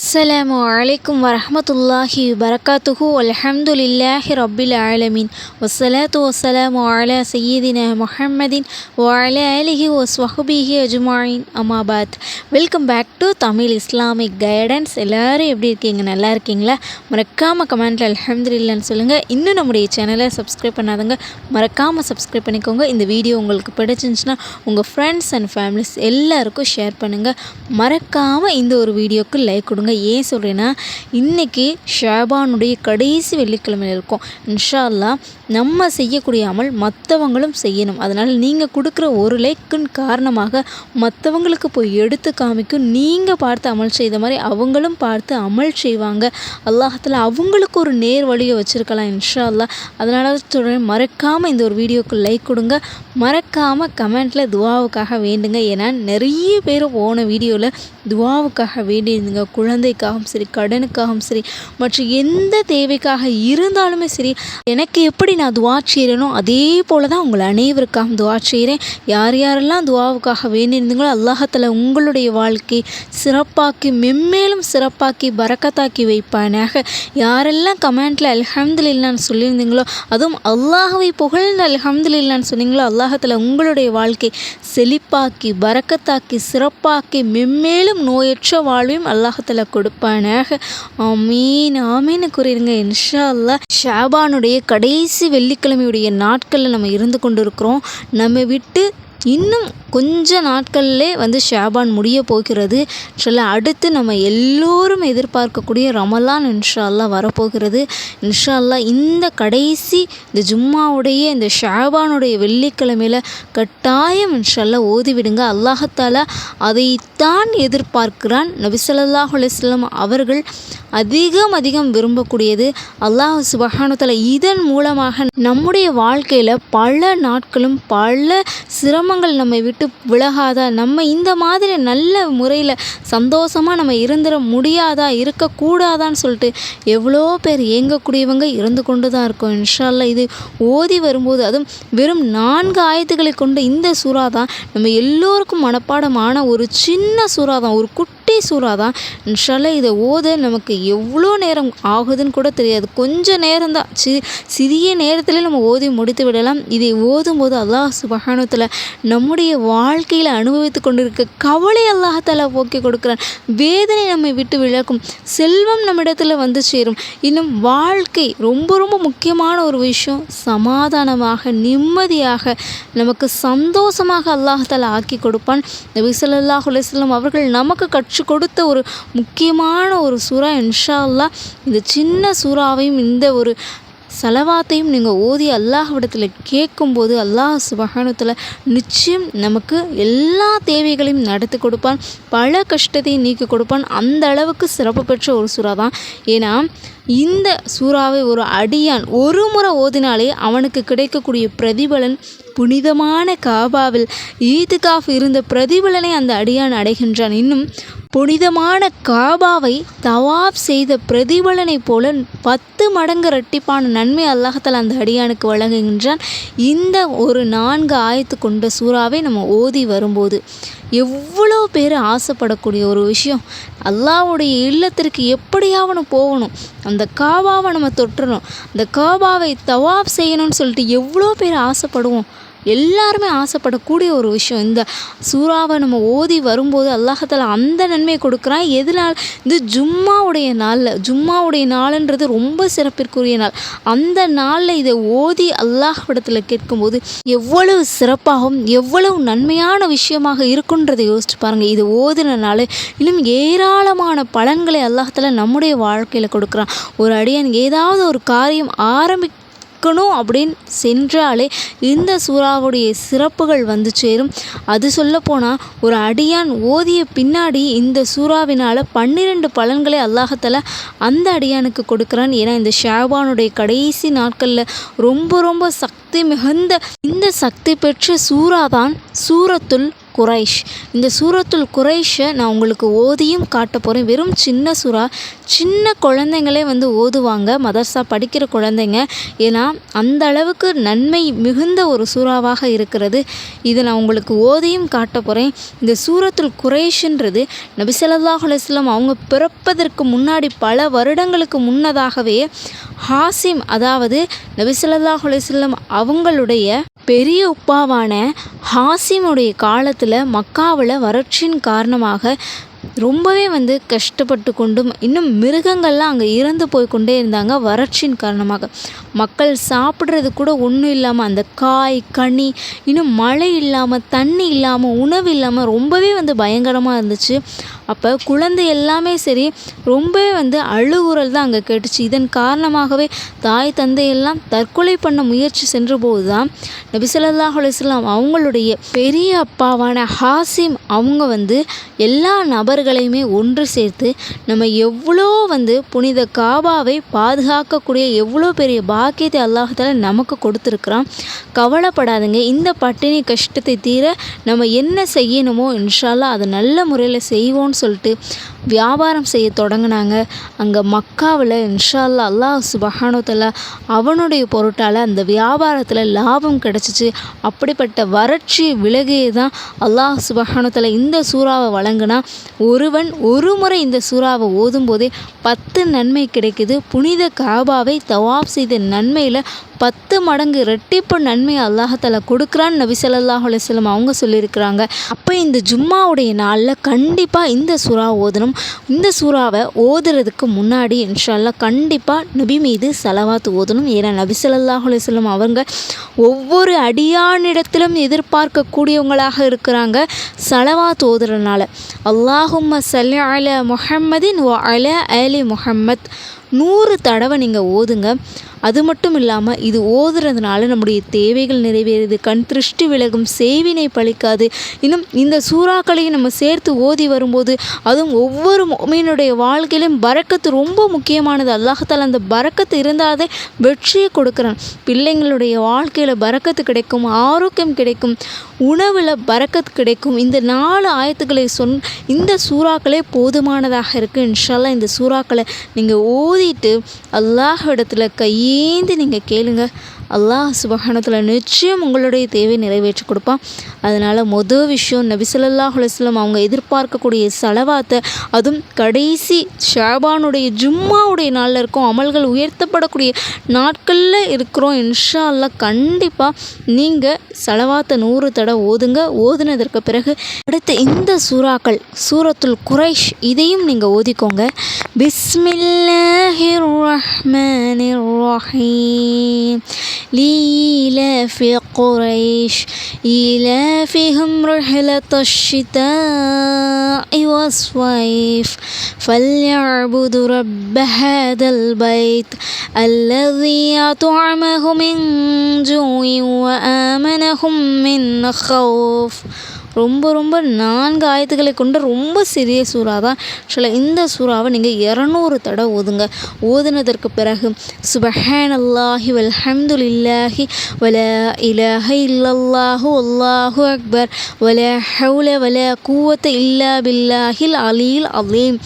அஸ்லாம் வலைக்கம் வரமத்துல்லாஹி வரகாத்துஹு அலஹம்துலில்லாஹி ரபில் ஆலமின் வசலாத்து வசலாம் வாலா சையீதின முஹம்மதின் வாலா அலிஹி ஓ ஸ்வஹபிஹி அஜுமாயின் அமாபாத் welcome back to Tamil Islamic guidance எல்லோரும் எப்படி இருக்கீங்க? நல்லா இருக்கீங்களா? மறக்காமல் கமெண்ட்டில் அலஹம்துலில்லான்னு சொல்லுங்கள் இன்னும் நம்முடைய சேனலை சப்ஸ்கிரைப் பண்ணாதங்க மறக்காமல் சப்ஸ்கிரைப் பண்ணிக்கோங்க. இந்த வீடியோ உங்களுக்கு பிடிச்சிருந்துச்சுன்னா உங்கள் ஃப்ரெண்ட்ஸ் அண்ட் ஃபேமிலிஸ் எல்லாருக்கும் ஷேர் பண்ணுங்கள் மறக்காமல் இந்த ஒரு வீடியோவுக்கு லைக் கொடுங்க. ஏன் சொல்கிறேன்னா இன்றைக்கி ஷாபானுடைய கடைசி வெள்ளிக்கிழமையில் இருக்கும். இன்ஷா அல்லாஹ் நம்ம செய்யக்கூடிய அமல் மற்றவங்களும் செய்யணும். அதனால் நீங்கள் கொடுக்குற ஒரு லைக்குன்னு காரணமாக மற்றவங்களுக்கு போய் எடுத்து காமிக்கும். நீங்கள் பார்த்து அமல் செய்த மாதிரி அவங்களும் பார்த்து அமல் செய்வாங்க. அல்லாஹத்தில் அவங்களுக்கு ஒரு நேர் வழியை வச்சுருக்கலாம் இன்ஷா அதனால் சொல்கிறேன் மறக்காமல் இந்த ஒரு வீடியோக்கு லைக் கொடுங்க. மறக்காமல் கமெண்ட்டில் துவாவுக்காக வேண்டுங்க. ஏன்னா நிறைய பேர் போன வீடியோவில் துவாவுக்காக வேண்டியிருந்தீங்க. குழந்தை குழந்தைக்காகவும் சரி கடனுக்காகவும் சரி மற்ற எந்த தேவைக்காக இருந்தாலுமே சரி எனக்கு எப்படி நான் துவா செய்கிறேனோ அதே போல் தான் உங்கள் அனைவருக்காகவும் துவா செய்கிறேன் யார் யாரெல்லாம் துவாவுக்காக வேண்டியிருந்தீங்களோ அல்லாஹத்தில் உங்களுடைய வாழ்க்கை சிறப்பாக்கி மென்மேலும் சிறப்பாக்கி பறக்கத்தாக்கி வைப்பானாக. யாரெல்லாம் கமெண்ட்டில் அல்ஹம்துலில்லான்னு சொல்லியிருந்தீங்களோ அதுவும் அல்லாஹவை புகழ்ந்த அல்ஹம்துலில்லான்னு சொன்னீங்களோ அல்லாஹத்தில் உங்களுடைய வாழ்க்கை செழிப்பாக்கி பறக்கத்தாக்கி சிறப்பாக்கி மென்மேலும் நோயற்ற வாழ்வையும் அல்லாஹத்தில் கொடுப்பானாக. ஆமீன் ஆமீன்னு கூறிடுங்க. இன்ஷா அல்லாஹ் ஷாபானுடைய கடைசி வெள்ளிக்கிழமையுடைய நாட்களில் நம்ம இருந்து கொண்டு இருக்கிறோம் நம்ம விட்டு இன்னும் கொஞ்ச நாட்கள்லே வந்து ஷாபான் முடிய போகிறது. சொல்ல அடுத்து நம்ம எல்லோரும் எதிர்பார்க்கக்கூடிய ரமலான் இன்ஷால்லா வரப்போகிறது. இன்ஷா அல்லாஹ் இந்த கடைசி இந்த ஜும்மாவுடைய இந்த ஷாபானுடைய வெள்ளிக்கிழமையில் கட்டாயம் இன்ஷால்லா ஓதிவிடுங்க. அல்லாஹத்தாலா அதைத்தான் எதிர்பார்க்கிறான். நபி அலிஸ்லாம் அவர்கள் அதிகம் அதிகம் விரும்பக்கூடியது. அல்லாஹ் சுபஹானுத்தல இதன் மூலமாக நம்முடைய வாழ்க்கையில் பல நாட்களும் பல சிரம சிரமங்கள் நம்மை விட்டு விலகாதா? நம்ம இந்த மாதிரி நல்ல முறையில் சந்தோஷமாக நம்ம இருந்துட முடியாதா? இருக்கக்கூடாதான்னு சொல்லிட்டு எவ்வளோ பேர் இயங்கக்கூடியவங்க இருந்து கொண்டு தான் இருக்கோம். இன்ஷால்ல இது ஓதி வரும்போது அதுவும் வெறும் நான்கு ஆயத்துக்களை கொண்ட இந்த சூறா தான் நம்ம எல்லோருக்கும் மனப்பாடமான ஒரு சின்ன சூறா தான் ஒரு குட்டி சூறா தான். இன்ஷால்லா இதை ஓத நமக்கு எவ்வளோ நேரம் ஆகுதுன்னு கூட தெரியாது. கொஞ்ச நேரம் தான். சி சிறிய நேரத்தில் நம்ம ஓதி முடித்து விடலாம். இதை ஓதும்போது அல்லாஹ் சுபஹானத்தில் நம்முடைய வாழ்க்கையில் அனுபவித்து கொண்டிருக்க கவலை அல்லாஹால போக்கி கொடுக்குறான். வேதனை நம்மை விட்டு விளக்கும் செல்வம் நம்மிடத்தில் வந்து சேரும். இன்னும் வாழ்க்கை ரொம்ப ரொம்ப முக்கியமான ஒரு விஷயம். சமாதானமாக நிம்மதியாக நமக்கு சந்தோஷமாக அல்லாஹால ஆக்கி கொடுப்பான். நபி சொல்லாஹ் அலைஹி அவர்கள் நமக்கு கற்றுக் கொடுத்த ஒரு முக்கியமான ஒரு சுறா இன்ஷா அல்லாஹ் இந்த சின்ன சூறாவையும் இந்த ஒரு செலவாத்தையும் நீங்கள் ஓதி அல்லாஹ்விடத்தில் கேட்கும்போது அல்லாஹ் சுபஹானத்தில் நிச்சயம் நமக்கு எல்லா தேவைகளையும் நடத்தி கொடுப்பான். பல கஷ்டத்தையும் நீக்கி கொடுப்பான். அந்த அளவுக்கு சிறப்பு பெற்ற ஒரு சூறா தான் ஏன்னா இந்த சூறாவை ஒரு அடியான் ஒரு முறை ஓதினாலே அவனுக்கு கிடைக்கக்கூடிய பிரதிபலன் புனிதமான காபாவில் ஈதுகாஃப் இருந்த பிரதிபலனை அந்த அடியான் அடைகின்றான். இன்னும் புனிதமான காபாவை தவாப் செய்த பிரதிபலனைப் போல பத்து மடங்கு இரட்டிப்பான நன்மை அல்லாஹத்தால் அந்த அடியானுக்கு வழங்குகின்றான். இந்த ஒரு நான்கு ஆயத்து கொண்ட சூறாவை நம்ம ஓதி வரும்போது எவ்வளோ பேர் ஆசைப்படக்கூடிய ஒரு விஷயம். அல்லாவுடைய இல்லத்திற்கு எப்படியாவது போகணும். அந்த காபாவை நம்ம தொட்டுறணும் அந்த காபாவை தவாப் செய்யணும்னு சொல்லிட்டு எவ்வளோ பேர் ஆசைப்படுவோம். எல்லாருமே ஆசைப்படக்கூடிய ஒரு விஷயம். இந்த சூறாவை நம்ம ஓதி வரும்போது அல்லாஹத்தில் அந்த நன்மையை கொடுக்குறான். எதனால்? இது ஜும்மாவுடைய நாளில். ஜும்மாவுடைய நாளுன்றது ரொம்ப சிறப்பிற்குரிய நாள். அந்த நாளில் இதை ஓதி அல்லாஹ்விடத்தில் கேட்கும்போது எவ்வளவு சிறப்பாகவும் எவ்வளவு நன்மையான விஷயமாக இருக்குன்றதை யோசிச்சு பாருங்கள் இது ஓதினால இன்னும் ஏராளமான பலன்களை அல்லாஹத்தில் நம்முடைய வாழ்க்கையில் கொடுக்குறான். ஒரு அடியான் ஏதாவது ஒரு காரியம் ஆரம்பி இருக்கணும் அப்படின்னு சென்றாலே இந்த சூறாவுடைய சிறப்புகள் வந்து சேரும். அது சொல்லப்போனால் ஒரு அடியான் ஓதிய பின்னாடி இந்த சூறாவினால் பன்னிரெண்டு பலன்களை அல்லாஹத்தில் அந்த அடியானுக்கு கொடுக்குறான். ஏன்னா இந்த ஷாபானுடைய கடைசி நாட்களில் ரொம்ப ரொம்ப சக்தி மிகுந்த இந்த சக்தி பெற்ற சூறா தான் சூரத்துல் குரைஷ் இந்த சூரத்துல் குரைஷை நான் உங்களுக்கு ஓதியும் காட்ட போகிறேன் வெறும் சின்ன சூறா சின்ன குழந்தைங்களே வந்து ஓதுவாங்க. மதர்ஸாக படிக்கிற குழந்தைங்க. ஏன்னா அந்த அளவுக்கு நன்மை மிகுந்த ஒரு சூறாவாக இருக்கிறது. இதை நான் உங்களுக்கு ஓதியும் காட்ட போகிறேன் இந்த சூரத்துல் குரைஷுன்றது நபிசல்லாஹ் அவங்க பிறப்பதற்கு முன்னாடி பல வருடங்களுக்கு முன்னதாகவே ஹாசிம் அதாவது நபிசல்லாஹ் அலுவலம் அவங்களுடைய பெரிய உப்பாவான ஹாசிமுடைய காலத்தில் மக்காவில் வறட்சியின் காரணமாக ரொம்பவே வந்து கஷ்டப்பட்டு கொண்டும் இன்னும் மிருகங்கள்லாம் அங்கே இறந்து போய் கொண்டே இருந்தாங்க வறட்சியின் காரணமாக. மக்கள் சாப்பிட்றது கூட ஒன்றும் இல்லாமல் அந்த காய் கனி இன்னும் மழை இல்லாமல் தண்ணி இல்லாமல் உணவு இல்லாமல் ரொம்பவே வந்து பயங்கரமாக இருந்துச்சு. அப்போ குழந்தை எல்லாமே சரி ரொம்பவே வந்து அழுகுறல் தான் அங்கே கேட்டுச்சு. இதன் காரணமாகவே தாய் தந்தையெல்லாம் தற்கொலை பண்ண முயற்சி சென்றபோது தான் நபிசல்லாஹ் அலுவலாம் அவங்களுடைய பெரிய அப்பாவான ஹாசிம் அவங்க வந்து எல்லா மனிதர்களையுமே ஒன்று சேர்த்து நம்ம எவ்வளோ வந்து புனித காபாவை பாதுகாக்கக்கூடிய எவ்வளோ பெரிய பாக்கியத்தை அல்லாஹால நமக்கு கொடுத்துருக்குறான். கவலைப்படாதுங்க. இந்த பட்டினி கஷ்டத்தை தீர நம்ம என்ன செய்யணுமோ இன்ஷால்லா அதை நல்ல முறையில் செய்வோன்னு சொல்லிட்டு வியாபாரம் செய்ய தொடங்கினாங்க. அங்கே மக்காவில் இன்ஷால்லா அல்லாஹ் சுபஹானுத்தலா அவனுடைய பொருட்டால் அந்த வியாபாரத்தில் லாபம் கிடச்சிச்சு. அப்படிப்பட்ட வறட்சி விலகியே தான் அல்லாஹ் சுபஹானுத்தலா இந்த சூறாவை வழங்கினா. ஒருவன் ஒரு முறை இந்த சூறாவை ஓதும்போதே பத்து நன்மை கிடைக்குது. புனித காபாவை தவாப் செய்த நன்மையில் பத்து மடங்கு ரெட்டிப்பு நன்மை அல்லாஹால கொடுக்குறான்னு நபி ஸல்லல்லாஹு அவங்க சொல்லியிருக்கிறாங்க. அப்போ இந்த ஜும்மாவுடைய நாளில் கண்டிப்பாக இந்த சூறா ஓதணும். இந்த சூறாவை ஓதுறதுக்கு முன்னாடி இன்ஷால்லா கண்டிப்பாக நபி மீது செலவாத்து ஓதணும். ஏன்னா நபி ஸல்லல்லாஹு அலைஹி அவங்க ஒவ்வொரு அடியானிடத்திலும் எதிர்பார்க்கக்கூடியவங்களாக இருக்கிறாங்க செலவாத்து ஓதுறதுனால. அல்லாஹும் சல்லி அல முஹம்மதின் வ அல அலி முஹம்மத். நூறு தடவை நீங்கள் ஓதுங்க. அது மட்டும் இல்லாமல் இது ஓதுறதுனால நம்முடைய தேவைகள் நிறைவேறுது கண் திருஷ்டி விலகும் சேவினை பழிக்காது. இன்னும் இந்த சூறாக்களையும் நம்ம சேர்த்து ஓதி வரும்போது அதுவும் ஒவ்வொரு மீனுடைய வாழ்க்கையிலும் பறக்கத்து ரொம்ப முக்கியமானது. அல்லாஹத்தால் அந்த பறக்கத்து இருந்தாலே வெற்றியை கொடுக்குறான். பிள்ளைங்களுடைய வாழ்க்கையில் பறக்கத்து கிடைக்கும் ஆரோக்கியம் கிடைக்கும் உணவில் பறக்கத்து கிடைக்கும். இந்த நாலு ஆயத்துக்களை சொன் இந்த சூறாக்களே போதுமானதாக இருக்குது இன்ஷால்லா இந்த சூறாக்களை நீங்கள் ஓதிட்டு அல்லாஹ் இடத்துல ஏந்து நீங்கள் கேளுங்க. அல்லாஹ் சுபஹானத்தில் நிச்சயம் உங்களுடைய தேவை நிறைவேற்றி கொடுப்பான். அதனால் மொதல் விஷயம் நபிசல்லாஹ் அலுவலம் அவங்க எதிர்பார்க்கக்கூடிய செலவாத்தை அதுவும் கடைசி ஷாபானுடைய ஜும்மாவுடைய நாளில் இருக்கும் அமல்கள் உயர்த்தப்படக்கூடிய நாட்களில் இருக்கிறோம். இன்ஷா அல்லா கண்டிப்பாக நீங்கள் செலவாத்தை நூறு தடவை ஓதுங்க. ஓதுனதற்கு பிறகு அடுத்து இந்த சூறாக்கள் சூரத்துல் குரைஷ் இதையும் நீங்கள் ஓதிக்கோங்க. பிஸ்மில்லாஹிர் ரஹ்மானிர் ரஹீம். لإيلاف قريش إيلافهم رحلة الشتاء والصيف. فليعبدوا رب هذا البيت الذي أطعمهم من جوع وآمنهم من خوف. ரொம்ப ரொம்ப நான்கு ஆயத்துக்களை கொண்ட ரொம்ப சிறிய சூறா தான் ஆக்சுவலா இந்த சூறாவை நீங்கள் இரநூறு தடவை ஓதுங்க. ஓதுனதற்கு பிறகு சுபஹான் அல்லாஹி வல்ஹம்துலில்லாஹி வல இலஹ இல்லல்லாஹு அல்லாஹு அக்பர் வல ஹவுல வல கூவத்த இல்லா பில்லாஹில் அலீல் அலீம்.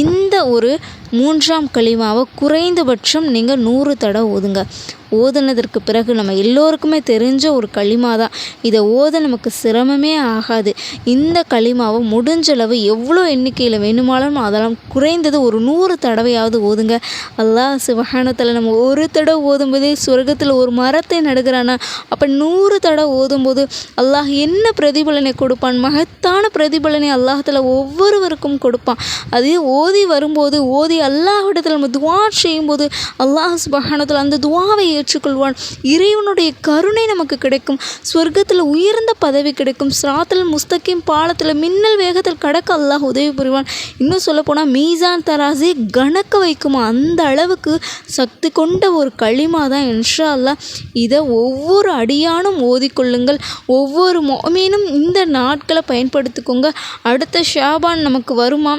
இந்த ஒரு மூன்றாம் களிமாவை குறைந்தபட்சம் நீங்கள் நூறு தடவை ஓதுங்க. ஓதுனதற்கு பிறகு நம்ம எல்லோருக்குமே தெரிஞ்ச ஒரு களிமா தான். இதை ஓத நமக்கு சிரமமே ஆகாது. இந்த களிமாவை முடிஞ்சளவு எவ்வளோ எண்ணிக்கையில் வேணுமாலும் அதெல்லாம் குறைந்தது ஒரு நூறு தடவையாவது ஓதுங்க. அல்லாஹ் சிவகானத்தில் நம்ம ஒரு தடவை ஓதும்போதே சொர்க்கத்தில் ஒரு மரத்தை நடுகிறானா? அப்போ நூறு தடவை ஓதும்போது அல்லாஹ் என்ன பிரதிபலனை கொடுப்பான்? மகத்தான பிரதிபலனை அல்லாஹத்தில் ஒவ்வொருவருக்கும் கொடுப்பான். அதே ஓதி வரும்போது ஓதி அல்லாஹிடத்தில் நம்ம துவா செய்யும்போது அல்லாஹ் சுபஹானத்தில் அந்த துவாவை ஏற்றுக்கொள்வான். இறைவனுடைய கருணை நமக்கு கிடைக்கும். ஸ்வர்க்கத்தில் உயர்ந்த பதவி கிடைக்கும். ஸ்ராத்தில் முஸ்தகிம் பாலத்தில் மின்னல் வேகத்தில் கடக்க அல்லாஹ் உதவி புரிவான். இன்னும் சொல்லப்போனால் மீசான் தராசே கணக்க வைக்குமா? அந்த அளவுக்கு சக்தி கொண்ட ஒரு களிமா தான் இன்ஷா அல்லா இதை ஒவ்வொரு அடியானும் ஓதிக்கொள்ளுங்கள். ஒவ்வொரு மொமீனும் இந்த நாட்களை பயன்படுத்திக்கோங்க. அடுத்த ஷாபான் நமக்கு வருமா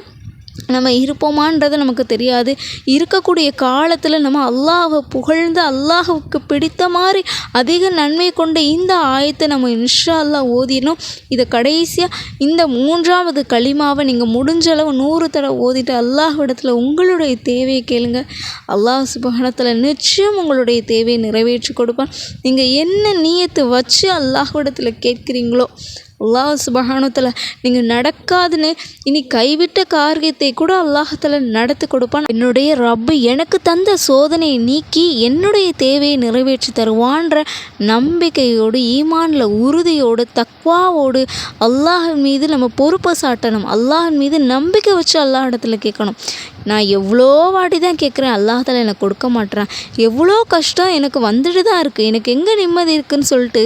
நம்ம இருப்போமான்றது நமக்கு தெரியாது. இருக்கக்கூடிய காலத்தில் நம்ம அல்லாஹை புகழ்ந்து அல்லாஹுக்கு பிடித்த மாதிரி அதிக நன்மை கொண்ட இந்த ஆயத்தை நம்ம இன்ஷா அல்லாஹ் ஓதிடணும். இதை கடைசியாக இந்த மூன்றாவது களிமாவை நீங்கள் முடிஞ்ச அளவு நூறு தடவை ஓதிட்டு அல்லாஹ்விடத்தில் உங்களுடைய தேவையை கேளுங்க. அல்லாஹ் சுபகணத்தில் நிச்சயம் உங்களுடைய தேவையை நிறைவேற்றி கொடுப்பான். நீங்கள் என்ன நீயத்தை வச்சு அல்லாஹ்விடத்தில் கேட்குறீங்களோ அல்லாஹ் சுபஹானத்தில் நீங்கள் நடக்காதுன்னு இனி கைவிட்ட காரியத்தை கூட அல்லாஹத்தில் நடத்தி கொடுப்பான். என்னுடைய ரப்பு எனக்கு தந்த சோதனையை நீக்கி என்னுடைய தேவையை நிறைவேற்றி தருவான்ற நம்பிக்கையோடு ஈமானில் உறுதியோடு தக்வாவோடு அல்லாஹின் மீது நம்ம பொறுப்பை சாட்டணும். அல்லாஹின் மீது நம்பிக்கை வச்சு அல்லாஹ் இடத்துல கேட்கணும். நான் எவ்வளோ வாட்டி தான் கேட்குறேன் அல்லாஹால எனக்கு கொடுக்க மாட்டேறான் எவ்வளோ கஷ்டம் எனக்கு வந்துட்டு தான் இருக்குது எனக்கு எங்கே நிம்மதி இருக்குதுன்னு சொல்லிட்டு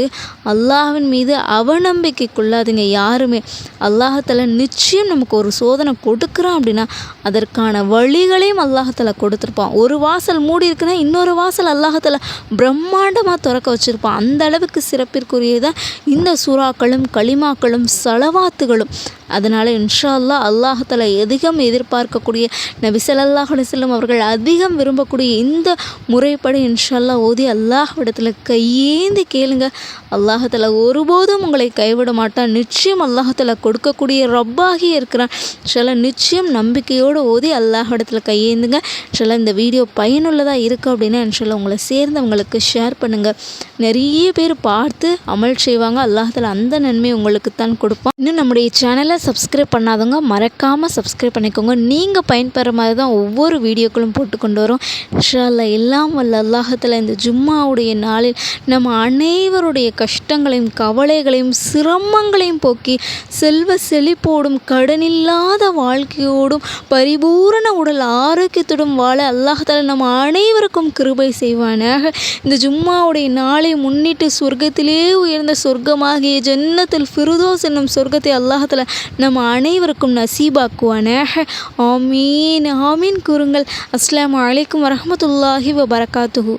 அல்லாஹின் மீது அவநம்பிக்கைக்குள்ளாதுங்க யாருமே. அல்லாஹால நிச்சயம் நமக்கு ஒரு சோதனை கொடுக்குறான் அப்படின்னா அதற்கான வழிகளையும் அல்லாஹால கொடுத்துருப்பான். ஒரு வாசல் மூடி இருக்குன்னா இன்னொரு வாசல் அல்லாஹால பிரம்மாண்டமாக திறக்க வச்சுருப்பான். அந்த அளவுக்கு சிறப்பிற்குரியதான் இந்த சூறாக்களும் களிமாக்களும் செலவாத்துகளும். அதனால் இன்ஷா அல்லா அல்லாஹால அதிகம் எதிர்பார்க்கக்கூடிய நபி ஸல்லல்லாஹு செல்லும் அவர்கள் அதிகம் விரும்பக்கூடிய இந்த முறைப்படி இன்ஷால்லா ஓதி அல்லாஹ்விடத்தில் கையேந்தி கேளுங்க. அல்லாஹத்தில் ஒருபோதும் உங்களை கைவிட மாட்டான். நிச்சயம் அல்லாஹத்தில் கொடுக்கக்கூடிய ரப்பாகி இருக்கிறான். சில நிச்சயம் நம்பிக்கையோடு ஓதி அல்லாஹிடத்தில் கையேந்துங்க. சில இந்த வீடியோ பயனுள்ளதாக இருக்குது அப்படின்னா இன்ஷால்லா உங்களை சேர்ந்தவங்களுக்கு ஷேர் பண்ணுங்கள் நிறைய பேர் பார்த்து அமல் செய்வாங்க. அல்லாஹத்தில் அந்த நன்மை உங்களுக்கு தான் கொடுப்பான். இன்னும் நம்முடைய சேனலை சப்ஸ்கிரைப் பண்ணாதவங்க மறக்காமல் சப்ஸ்கிரைப் பண்ணிக்கோங்க. நீங்கள் பயன்பெற மாதிரி தான் ஒவ்வொரு வீடியோக்களும் போட்டு கொண்டு வரோம். இன்ஷால்லா எல்லாம் வல்ல அல்லாஹத்தில் இந்த ஜும்மாவுடைய நாளில் நம்ம அனைவருடைய கஷ்டங்களையும் கவலைகளையும் சிரமங்களையும் போக்கி செல்வ செழிப்போடும் கடனில்லாத வாழ்க்கையோடும் பரிபூரண உடல் ஆரோக்கியத்துடன் வாழ அல்லாஹால நம்ம அனைவருக்கும் கிருபை செய்வானாக. இந்த ஜும்மாவுடைய நாளை முன்னிட்டு சொர்க்கத்திலே உயர்ந்த சொர்க்கமாகிய ஜன்னத்தில் ஃபிருதோஸ் என்னும் சொர்க்கத்தை அல்லாஹால நம்ம அனைவருக்கும் நசீபாக்குவானாக. ஆமீன் ஆமீன் கூறுங்கள். அஸ்லாம் வலைக்கம் வரமத்துல்லாஹி வபரகாத்துஹு.